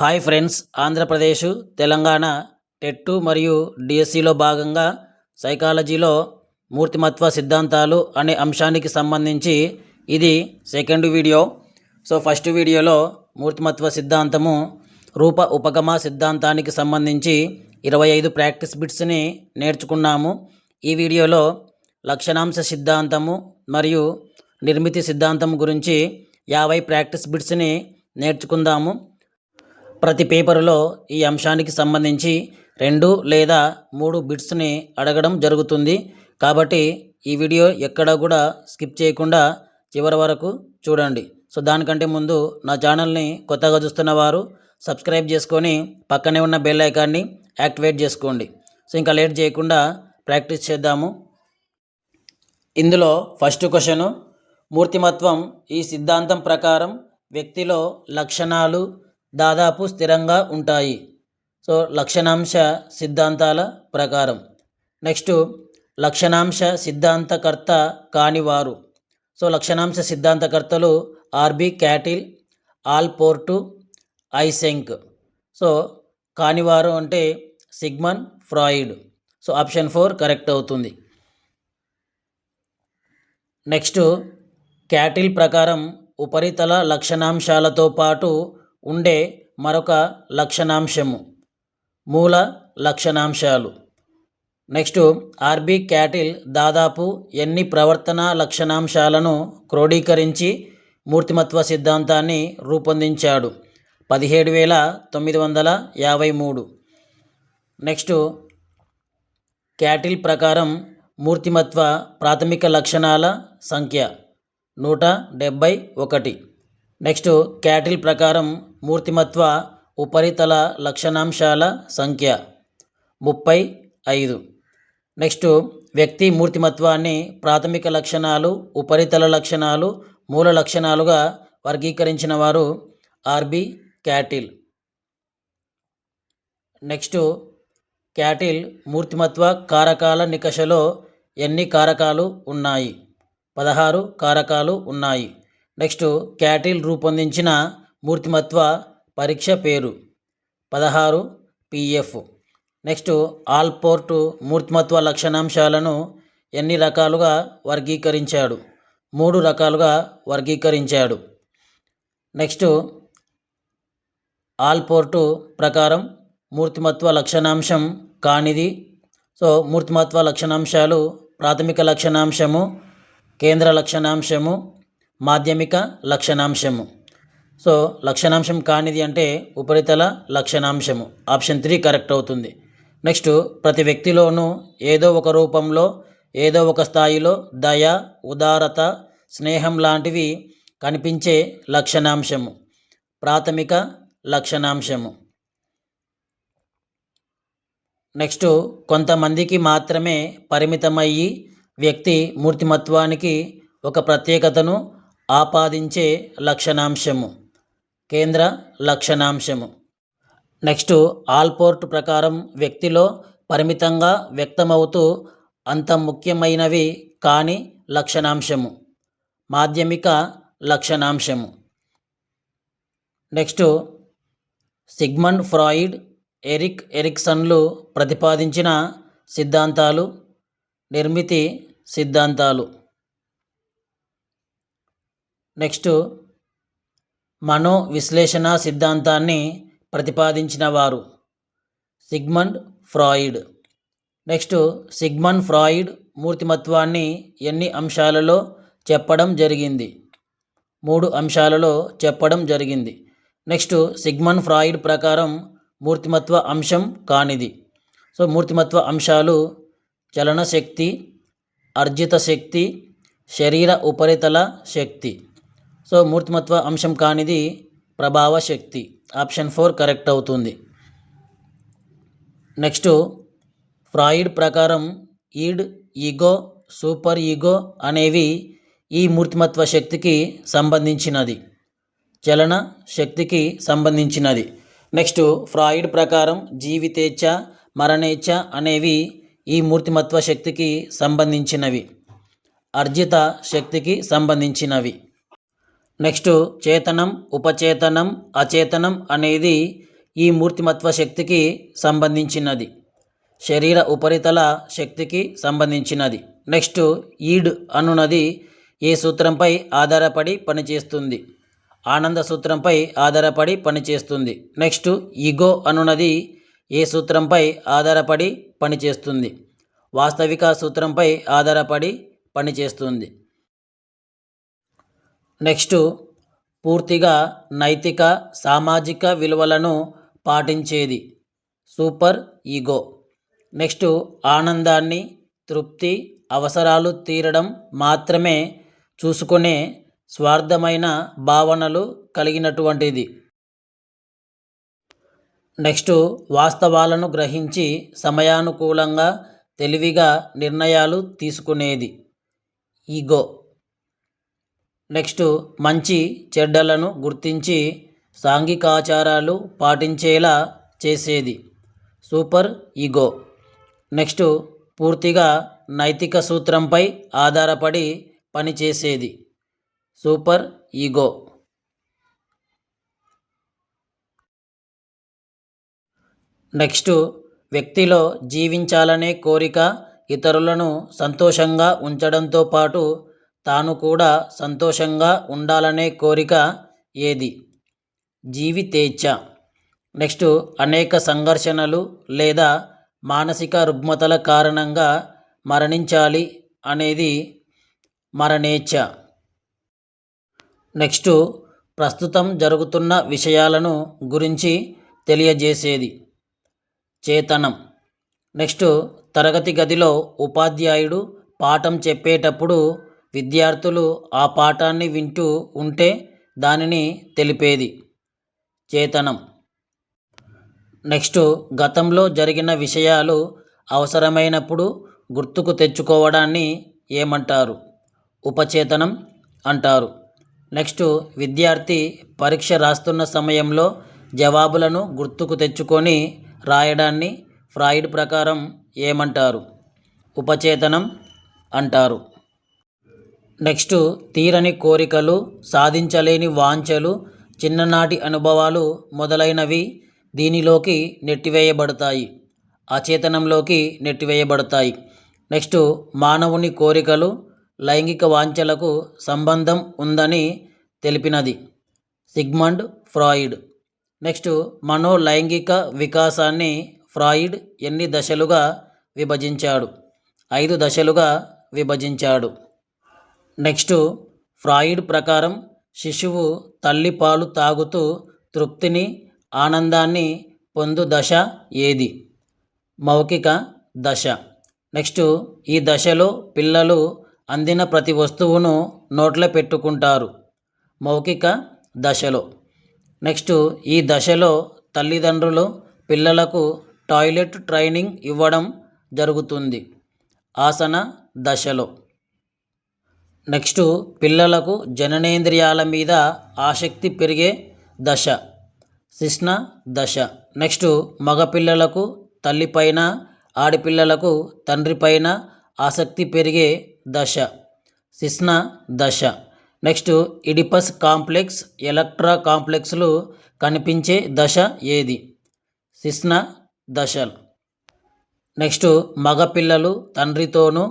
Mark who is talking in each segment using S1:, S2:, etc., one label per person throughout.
S1: hi friends Andhra Pradesh Telangana TET మరియు డిఎస్సిలో భాగంగా సైకాలజీలో మూర్తిమత్వ సిద్ధాంతాలు అనే అంశానికి సంబంధించి ఇది సెకండ్ వీడియో సో ఫస్ట్ వీడియోలో మూర్తిమత్వ సిద్ధాంతము రూప ఉపగమ సిద్ధాంతానికి సంబంధించి ఇరవై ఐదు ప్రాక్టీస్ బిట్స్ని నేర్చుకున్నాము ఈ వీడియోలో లక్షణాంశ సిద్ధాంతము మరియు నిర్మితి సిద్ధాంతం గురించి యాభై ప్రాక్టీస్ బిట్స్ని నేర్చుకుందాము ప్రతి పేపరులో ఈ అంశానికి సంబంధించి రెండు లేదా మూడు బిట్స్ని అడగడం జరుగుతుంది కాబట్టి ఈ వీడియో ఎక్కడ కూడా స్కిప్ చేయకుండా చివరి వరకు చూడండి సో దానికంటే ముందు నా ఛానల్ని కొత్తగా చూస్తున్న వారు సబ్స్క్రైబ్ చేసుకొని పక్కనే ఉన్న బెల్ ఐకాన్ని యాక్టివేట్ చేసుకోండి సో ఇంకా లేట్ చేయకుండా ప్రాక్టీస్ చేద్దాము ఇందులో ఫస్ట్ క్వశ్చను మూర్తిమత్వం ఈ సిద్ధాంతం ప్రకారం వ్యక్తిలో లక్షణాలు దాదాపు స్థిరంగా ఉంటాయి సో లక్షణాంశ సిద్ధాంతాల ప్రకారం నెక్స్ట్ లక్షణాంశ సిద్ధాంతకర్త కానివారు సో లక్షణాంశ సిద్ధాంతకర్తలు R B Cattell Allport Eysenck so కానివారు అంటే Sigmund Freud so option four correct అవుతుంది నెక్స్ట్ క్యాటిల్ ప్రకారం ఉపరితల లక్షణాంశాలతో పాటు ఉండే మరొక లక్షణాంశము మూల లక్షణాంశాలు నెక్స్ట్ ఆర్బీ క్యాటిల్ దాదాపు ఎన్ని ప్రవర్తన లక్షణాంశాలను క్రోడీకరించి మూర్తిమత్వ సిద్ధాంతాన్ని రూపొందించాడు పదిహేడు వేల తొమ్మిది వందల యాభై మూడు నెక్స్ట్ క్యాటిల్ ప్రకారం మూర్తిమత్వ ప్రాథమిక లక్షణాల సంఖ్య నూట డెబ్భై ఒకటి నెక్స్ట్ క్యాటిల్ ప్రకారం మూర్తిమత్వ ఉపరితల లక్షణాంశాల సంఖ్య ముప్పై ఐదు నెక్స్ట్ వ్యక్తి మూర్తిమత్వాన్ని ప్రాథమిక లక్షణాలు ఉపరితల లక్షణాలు మూల లక్షణాలుగా వర్గీకరించిన వారు ఆర్బి క్యాటిల్ నెక్స్ట్ క్యాటిల్ మూర్తిమత్వ కారకాల నికషలో ఎన్ని కారకాలు ఉన్నాయి పదహారు కారకాలు ఉన్నాయి నెక్స్ట్ క్యాటిల్ రూపొందించిన మూర్తిమత్వ పరీక్ష పేరు పదహారు పిఎఫ్ నెక్స్ట్ ఆల్పోర్ట్ మూర్తిమత్వ లక్షణాంశాలను ఎన్ని రకాలుగా వర్గీకరించాడు మూడు రకాలుగా వర్గీకరించాడు నెక్స్ట్ ఆల్పోర్టు ప్రకారం మూర్తిమత్వ లక్షణాంశం కానిది సో మూర్తిమత్వ లక్షణాంశాలు ప్రాథమిక లక్షణాంశము కేంద్ర లక్షణాంశము మాధ్యమిక లక్షణాంశము సో లక్షణాంశం కానిది అంటే ఉపరితల లక్షణాంశము ఆప్షన్ త్రీ కరెక్ట్ అవుతుంది నెక్స్ట్ ప్రతి వ్యక్తిలోనూ ఏదో ఒక రూపంలో ఏదో ఒక స్థాయిలో దయ ఉదారత స్నేహం లాంటివి కనిపించే లక్షణాంశము ప్రాథమిక లక్షణాంశము నెక్స్ట్ కొంతమందికి మాత్రమే పరిమితమయ్యి వ్యక్తి మూర్తిమత్వానికి ఒక ప్రత్యేకతను ఆపాదించే లక్షణాంశము కేంద్ర లక్షణాంశము నెక్స్ట్ ఆల్పోర్ట్ ప్రకారం వ్యక్తిలో పరిమితంగా వ్యక్తమవుతూ అంత ముఖ్యమైనవి కాని లక్షణాంశము మాధ్యమిక లక్షణాంశము నెక్స్ట్ సిగ్మండ్ ఫ్రాయిడ్ ఎరిక్ ఎరిక్సన్లు ప్రతిపాదించిన సిద్ధాంతాలు నిర్మితి సిద్ధాంతాలు నెక్స్ట్ మనో విశ్లేషణ సిద్ధాంతాన్ని ప్రతిపాదించిన వారు Sigmund Freud next Sigmund Freud మూర్తిమత్వాన్ని ఎన్ని అంశాలలో చెప్పడం జరిగింది మూడు అంశాలలో చెప్పడం జరిగింది నెక్స్ట్ సిగ్మన్ ఫ్రాయిడ్ ప్రకారం మూర్తిమత్వ అంశం కానిది సో మూర్తిమత్వ అంశాలు చలన శక్తి అర్జిత శక్తి శరీర ఉపరితల శక్తి సో మూర్తిమత్వ అంశం కానిది ప్రభావ శక్తి ఆప్షన్ ఫోర్ కరెక్ట్ అవుతుంది నెక్స్ట్ ఫ్రాయిడ్ ప్రకారం ఈడ్ ఈగో సూపర్ ఈగో అనేవి ఈ మూర్తిమత్వ శక్తికి సంబంధించినది చలన శక్తికి సంబంధించినది నెక్స్ట్ ఫ్రాయిడ్ ప్రకారం జీవితేచ్ఛ మరణేచ్ఛ అనేవి ఈ మూర్తిమత్వ శక్తికి సంబంధించినవి అర్జిత శక్తికి సంబంధించినవి నెక్స్ట్ చేతనం ఉపచేతనం అచేతనం అనేది ఈ మూర్తిమత్వ శక్తికి సంబంధించినది శరీర ఉపరితల శక్తికి సంబంధించినది నెక్స్ట్ ఈడ్ అనున్నది ఏ సూత్రంపై ఆధారపడి పనిచేస్తుంది ఆనంద సూత్రంపై ఆధారపడి పనిచేస్తుంది నెక్స్ట్ ఈగో అనున్నది ఏ సూత్రంపై ఆధారపడి పనిచేస్తుంది వాస్తవిక సూత్రంపై ఆధారపడి పనిచేస్తుంది నెక్స్ట్ పూర్తిగా నైతిక సామాజిక విలువలను పాటించేది సూపర్ ఈగో నెక్స్ట్ ఆనందాన్ని తృప్తి అవసరాలు తీరడం మాత్రమే చూసుకునే స్వార్థమైన భావనలు కలిగినటువంటిది నెక్స్ట్ వాస్తవాలను గ్రహించి సమయానుకూలంగా తెలివిగా నిర్ణయాలు తీసుకునేది ఈగో నెక్స్ట్ మంచి చెడ్డలను గుర్తించి సాంఘికాచారాలు పాటించేలా చేసేది సూపర్ ఈగో నెక్స్ట్ పూర్తిగా నైతిక సూత్రంపై ఆధారపడి పనిచేసేది సూపర్ ఈగో నెక్స్ట్ వ్యక్తిలో జీవించాలనే కోరిక ఇతరులను సంతోషంగా ఉంచడంతో పాటు తాను కూడా సంతోషంగా ఉండాలనే కోరిక ఏది జీవితేచ్ఛ నెక్స్ట్ అనేక సంఘర్షణలు లేదా మానసిక రుగ్మతల కారణంగా మరణించాలి అనేది మరణేచ్ఛ నెక్స్ట్ ప్రస్తుతం జరుగుతున్న విషయాలను గురించి తెలియజేసేది చేతనం నెక్స్ట్ తరగతి గదిలో ఉపాధ్యాయుడు పాఠం చెప్పేటప్పుడు విద్యార్థులు ఆ పాఠాన్ని వింటూ ఉంటే దానిని తెలిపేది చేతనం నెక్స్ట్ గతంలో జరిగిన విషయాలు అవసరమైనప్పుడు గుర్తుకు తెచ్చుకోవడాన్ని ఏమంటారు ఉపచేతనం అంటారు నెక్స్ట్ విద్యార్థి పరీక్ష రాస్తున్న సమయంలో జవాబులను గుర్తుకు తెచ్చుకొని రాయడాన్ని ఫ్రాయిడ్ ప్రకారం ఏమంటారు ఉపచేతనం అంటారు నెక్స్ట్ తీరని కోరికలు సాధించలేని వాంచలు చిన్ననాటి అనుభవాలు మొదలైనవి దీనిలోకి నెట్టివేయబడతాయి అచేతనంలోకి నెట్టివేయబడతాయి నెక్స్ట్ మానవుని కోరికలు లైంగిక వాంచలకు సంబంధం ఉందని తెలిపినది సిగ్మండ్ ఫ్రాయిడ్ నెక్స్ట్ మనోలైంగిక వికాసాన్ని ఫ్రాయిడ్ ఎన్ని దశలుగా విభజించాడు ఐదు దశలుగా విభజించాడు నెక్స్ట్ ఫ్రాయిడ్ ప్రకారం శిశువు తల్లి పాలు తాగుతూ తృప్తిని ఆనందాన్ని పొందు దశ ఏది మౌఖిక దశ నెక్స్ట్ ఈ దశలో పిల్లలు అందిన ప్రతి వస్తువును నోట్లో పెట్టుకుంటారు మౌఖిక దశలో నెక్స్ట్ ఈ దశలో తల్లిదండ్రులు పిల్లలకు టాయిలెట్ ట్రైనింగ్ ఇవ్వడం జరుగుతుంది ఆసన దశలో నెక్స్ట్ పిల్లలకు జననేంద్రియాల మీద ఆసక్తి పెరిగే దశ శిష్ణ దశ నెక్స్ట్ మగపిల్లలకు తల్లిపైన ఆడపిల్లలకు తండ్రిపైన ఆసక్తి పెరిగే దశ శిష్ణ దశ నెక్స్ట్ ఇడిపస్ కాంప్లెక్స్ ఎలక్ట్రా కాంప్లెక్స్లు కనిపించే దశ ఏది శిష్ణ దశ నెక్స్ట్ మగపిల్లలు తండ్రితోనూ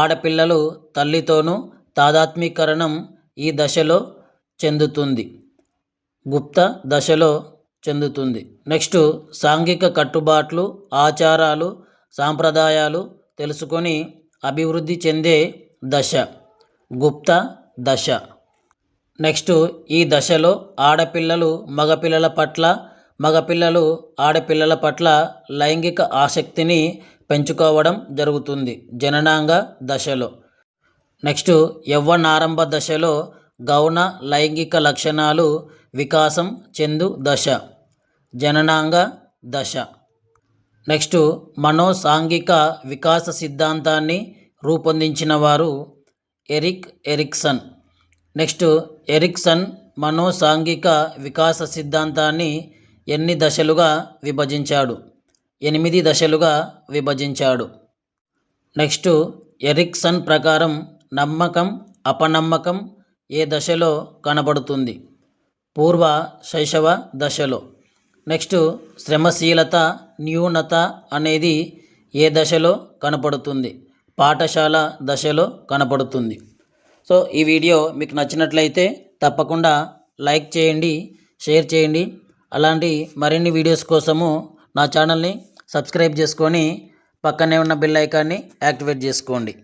S1: ఆడపిల్లలు తల్లితోనూ తాదాత్మీకరణం ఈ దశలో చెందుతుంది గుప్త దశలో చెందుతుంది నెక్స్ట్ సాంఘిక కట్టుబాట్లు ఆచారాలు సాంప్రదాయాలు తెలుసుకొని అభివృద్ధి చెందే దశ గుప్త దశ నెక్స్ట్ ఈ దశలో ఆడపిల్లలు మగపిల్లల పట్ల మగపిల్లలు ఆడపిల్లల పట్ల లైంగిక ఆసక్తిని పెంచుకోవడం జరుగుతుంది జననాంగ దశలో నెక్స్ట్ యవ్వనారంభ దశలో గౌణ లైంగిక లక్షణాలు వికాసం చెందు దశ జననాంగ దశ నెక్స్ట్ మనోసాంఘిక వికాస సిద్ధాంతాన్ని రూపొందించిన వారు ఎరిక్ ఎరిక్సన్ నెక్స్ట్ ఎరిక్సన్ మనోసాంఘిక వికాస సిద్ధాంతాన్ని ఎన్ని దశలుగా విభజించాడు ఎనిమిది దశలుగా విభజించాడు నెక్స్ట్ ఎరిక్సన్ ప్రకారం నమ్మకం అపనమ్మకం ఏ దశలో కనబడుతుంది పూర్వ శైశవ దశలో నెక్స్ట్ శ్రమశీలత న్యూనత అనేది ఏ దశలో కనపడుతుంది పాఠశాల దశలో కనపడుతుంది సో ఈ వీడియో మీకు నచ్చినట్లయితే తప్పకుండా లైక్ చేయండి షేర్ చేయండి అలాంటి మరిన్ని వీడియోస్ కోసము నా ఛానల్ని సబ్స్క్రైబ్ చేసుకొని పక్కనే ఉన్న బిల్ ఐకాన్ని యాక్టివేట్ చేసుకోండి